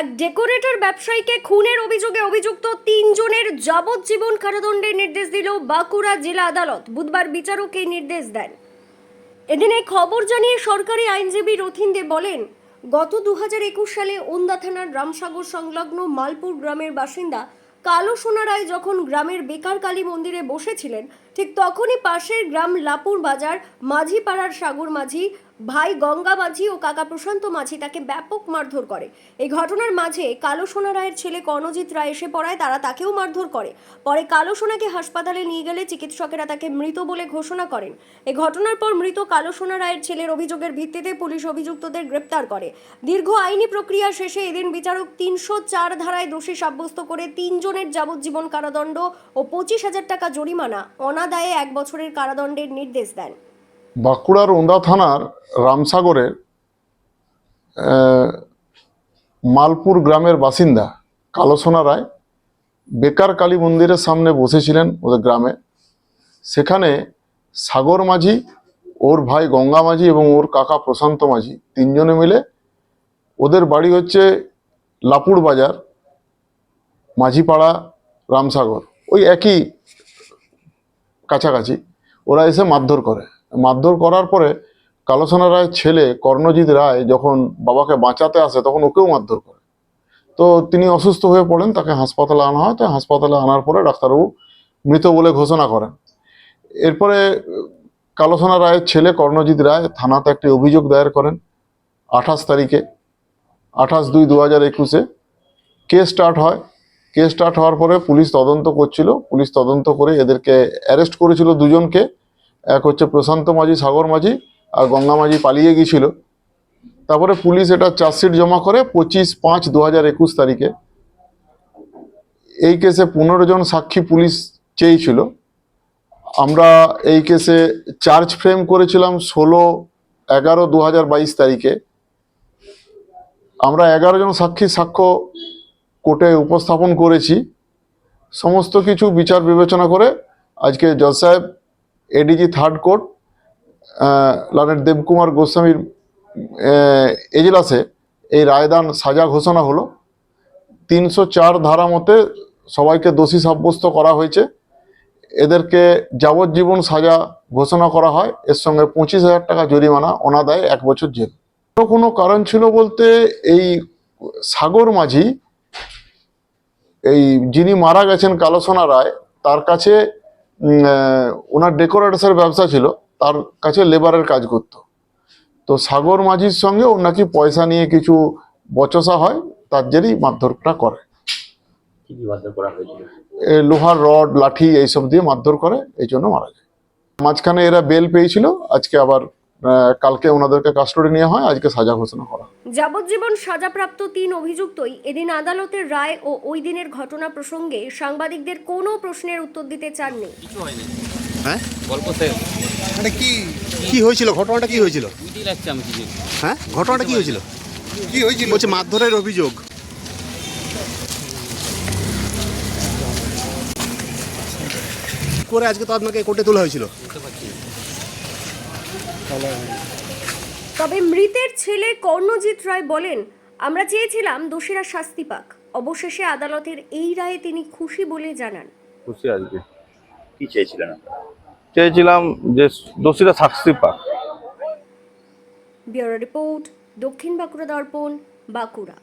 এক ডেকোরেটর ব্যবসায়ীকে খুনের অভিযোগে অভিযুক্ত তিনজনের যাবজ্জীবন কারাদণ্ডের নির্দেশ দিল বাঁকুড়া জেলা আদালত। বুধবার বিচারক এই নির্দেশ দেন। এদিন এই খবর জানিয়ে সরকারি আইনজীবী রথিন দে বলেন, গত দুহাজার একুশ সালে ওন্দা থানার রামসাগর সংলগ্ন মালপুর গ্রামের বাসিন্দা কালো সোনা রায় যখন গ্রামের বেকার কালী মন্দিরে বসেছিলেন, ঠিক তখনই পাশের গ্রাম লাপুর বাজার মাঝিপাড়ার সাগর মাঝি ভাই গঙ্গা মাঝি ও কাকা প্রশান্ত মাঝি তাকে ব্যাপক মারধর করে। এই ঘটনার মাঝে কালো সোনা রায়ের ছেলে কর্ণজিৎ রায় এসে পড়ায়, তারা তাকেও মারধর করে। পরে কালো সোনাকে হাসপাতালে নিয়ে গেলে চিকিৎসকেরা তাকে মৃত বলে ঘোষণা করেন। এই ঘটনার পর মৃত কালো সোনা রায়ের ছেলের অভিযোগের ভিত্তিতে পুলিশ অভিযুক্তদের গ্রেপ্তার করে। দীর্ঘ আইনি প্রক্রিয়া শেষে এদিন বিচারক তিনশো চার ধারায় দোষী সাব্যস্ত করে তিনজনের যাবজ্জীবন কারাদণ্ড ও পঁচিশ হাজার টাকা জরিমানা অনাদায়ে এক বছরের কারাদণ্ডের নির্দেশ দেন। বাঁকুড়ার ওন্দা থানার রামসাগরের মালপুর গ্রামের বাসিন্দা কালোসোনা রায় বেকার কালী মন্দিরের সামনে বসেছিলেন ওদের গ্রামে। সেখানে সাগর মাঝি, ওর ভাই গঙ্গা মাঝি এবং ওর কাকা প্রশান্ত মাঝি তিনজনে মিলে ওদের বাড়ি হচ্ছে লাপুর বাজার, মাঝিপাড়া, রামসাগর। ওই একই কাছাকাছি। ওরা এসে মারধর করে। মারধর করার পরে কালোসোনা রায়ের ছেলে কর্ণজিৎ রায় যখন বাবাকে বাঁচাতে আসে, তখন ওকেও মারধর করে। তো তিনি অসুস্থ হয়ে পড়েন, তাকে হাসপাতালে আনা হয়। তো হাসপাতালে আনার পরে ডাক্তারবাবু মৃত বলে ঘোষণা করেন। এরপরে কালোসোনা রায়ের ছেলে কর্ণজিৎ রায় থানাতে একটি অভিযোগ দায়ের করেন আঠাশ তারিখে। আঠাশ দুই দু হাজার একুশে কেস স্টার্ট হয়। কেস স্টার্ট হওয়ার পরে পুলিশ তদন্ত করছিল। পুলিশ তদন্ত করে এদেরকে অ্যারেস্ট করেছিল দুজনকে। এক হচ্ছে প্রশান্ত মাঝি, সাগর মাঝি আর গঙ্গা মাঝি পালিয়ে গিয়েছিল। তারপরে পুলিশ এটা চার্জশিট জমা করে পঁচিশ পাঁচ দু হাজার একুশ তারিখে। এই কেসে পনেরো জন সাক্ষী পুলিশ চেয়েছিল। আমরা এই কেসে চার্জ ফ্রেম করেছিলাম ষোলো এগারো দু হাজার বাইশ তারিখে। আমরা এগারো জন সাক্ষী সাক্ষ্য কোর্টে উপস্থাপন করেছি। সমস্ত কিছু বিচার বিবেচনা করে আজকে জজ সাহেব ADJ third court lord Debkumar গোস্বামীর এজলাসে এই রায়দান সাজা ঘোষণা হলো। তিনশো চার ধারা মতে সবাইকে দোষী সাব্যস্ত করা হয়েছে। এদেরকে যাবজ্জীবন সাজা ঘোষণা করা হয়। এর সঙ্গে পঁচিশ হাজার টাকা জরিমানা, অনাদায় এক বছর জেল। অন্য কোনো কারণ ছিল বলতে এই সাগর মাঝি, এই যিনি মারা গেছেন কালোসোনা রায়, তার কাছে ওনার ডেকোরেটার্সের ব্যবসা ছিল তার কাছে লেবারের কাজ করত। তো সাগর মাঝির সঙ্গে ওর নাকি পয়সা নিয়ে কিছু বচসা হয় তার জেরেই মারধরটা করে। লোহার রড লাঠি এইসব দিয়ে মারধর করে এই জন্য মারা যায়। মাঝখানে এরা বেল পেয়েছিল আজকে আবার কালকে ওনাদেরকে কাস্টডি নেওয়া হয় আজকে সাজা ঘোষণা করা। যাবজ্জীবন সাজাপ্রাপ্ত তিন অভিযুক্তই এদিন আদালতের রায় ও ওই দিনের ঘটনা প্রসঙ্গে সাংবাদিকদের কোনো প্রশ্নের উত্তর দিতে চাননি। হ্যাঁ? গল্প মানে কি কি হয়েছিল? ঘটনাটা কি হয়েছিল? লাগছে আমি কিছু। হ্যাঁ? ঘটনাটা কি হয়েছিল? কি হয়েছিল? বলছে মারধরের অভিযোগ। করে আজকে তো আপনাকে কোর্টে তোলা হয়েছিল? বুঝতে পারছি না। তবে মৃতের ছেলে কর্ণজিৎ রায় বলেন আমরা চেয়েছিলাম দোষীরা শাস্তি পাক। অবশেষে আদালতের এই রায়ে তিনি খুশি বলে জানান। খুশি আজকে। কি চেয়েছিলেন আপনারা? চেয়েছিলাম যে দোষীরা শাস্তি পাক। ব্যুরো রিপোর্ট দক্ষিণ বাঁকুড়া দর্পণ বাঁকুড়া।